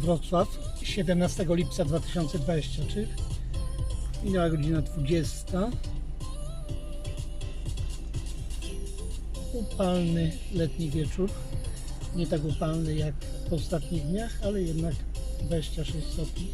Wrocław 17 lipca 2023. Minęła godzina 20. Upalny letni wieczór. Nie tak upalny jak w ostatnich dniach, ale jednak 26 stopni.